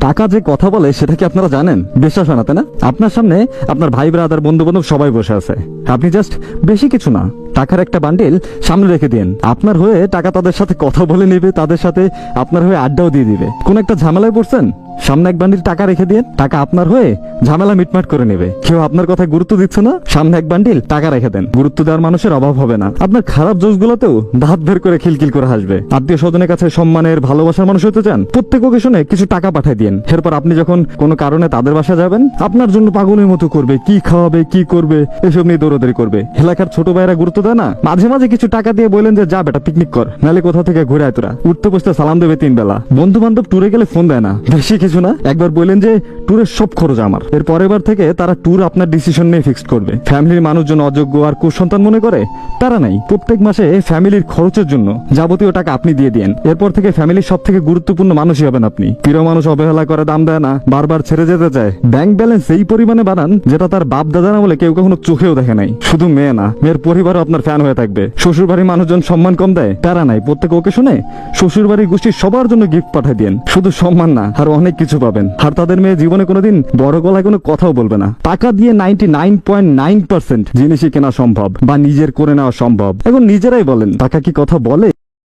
টাকা যে কথা বলে সেটা কি আপনারা জানেন? বিশ্বাস হয় না, তাই না? আপনার সামনে আপনার ভাই, ব্রাদার বন্ধু বান্ধব সবাই বসে আছে। আপনি জাস্ট বেশি কিছু না, টাকার একটা বান্ডিল সামনে রেখে দিন আপনার হয়ে টাকা তাদের সাথে কথা বলে নেবে, তাদের সাথে আপনার হয়ে আড্ডাও দিয়ে দিবে। কোন একটা ঝামেলায় পড়ছেন? সামনে এক বান্ডিল টাকা রেখে দিন টাকা আপনার হয়ে ঝামেলা মিটমাট করে নেবে। কেউ আপনার কথায় গুরুত্ব দিচ্ছে না, সামনে এক বান্ডিল টাকা রেখে দেন। গুরুত্ব দেওয়ার মানুষের অভাব হবে না। আপনার খারাপ জোশগুলোতেও দাঁত বের করে খিলখিল করে হাসবে। আত্মীয় স্বজনের কাছে সম্মানের, ভালোবাসার মানুষ হতে চান, প্রত্যেক অকেশনে কিছু টাকা পাঠিয়ে দিন এরপর আপনি যখন কোনো কারণে তাদের বাসা যাবেন, আপনার জন্য পাগলের মতো করবে, কি খাওয়াবে, কি করবে, এসব নিয়ে দৌড়াদৌড়ি করবে। এলাকার ছোট ভাইরা গুরুত্ব দেয় না? মাঝে মাঝে কিছু টাকা দিয়ে বলেন যে, যা বেটা পিকনিক কর। নালে কোথাও থেকে ঘুরে আয় তোরা? উঠতে বসতে সালাম দেবে তিন বেলা। বন্ধু বান্ধব ট্যুরে গেলে ফোন দেয় না। বেশি কিছু না? একবার বললেন যে ট্যুরের সব খরচ আমার। এর পরের বার থেকে তারা ট্যুর আপনার ডিসিশন নিয়ে ফিক্সড করবে। ফ্যামিলির মানুষজন অযোগ্য আর কুসন্তান মনে করে? তারা নাই। প্রত্যেক মাসে ফ্যামিলির খরচের জন্য যাবতীয় টাকা আপনি দিয়ে দিন এরপর থেকে ফ্যামিলির সব থেকে গুরুত্বপূর্ণ মানুষই হবেন আপনি। প্রিয় মানুষ অবহেলা করে দাম দেয় না, বারবার ছেড়ে যেতে চায়। ব্যাংক ব্যালেন্স এই পরিমাণে বানান যেটা তার বাপ দাদা না বলে কেউ কখনো চোখেও দেখে নাই। শুধু মেয়ে না, মেয়ের পরিবারও আপনার ফ্যান হয়ে থাকবে। শ্বশুর বাড়ির মানুষজন সম্মান কম দেয়, তারা নাই। প্রত্যেক ওকে শুনে শ্বশুর বাড়ির গোষ্ঠীর সবার জন্য গিফট পাঠিয়ে দিন শুধু সম্মান না, আর অনেক কিছু পাবেন। আর তাদের মেয়ে জীবনে কোনোদিন বড় গলায় কোনো কথাও বলবে না। টাকা দিয়ে ninety nine point nine percent জিনিসই কেনা সম্ভব বা নিজের করে নেওয়া সম্ভব। এখন নিজেরাই বলেন, টাকা কি কথা বলে?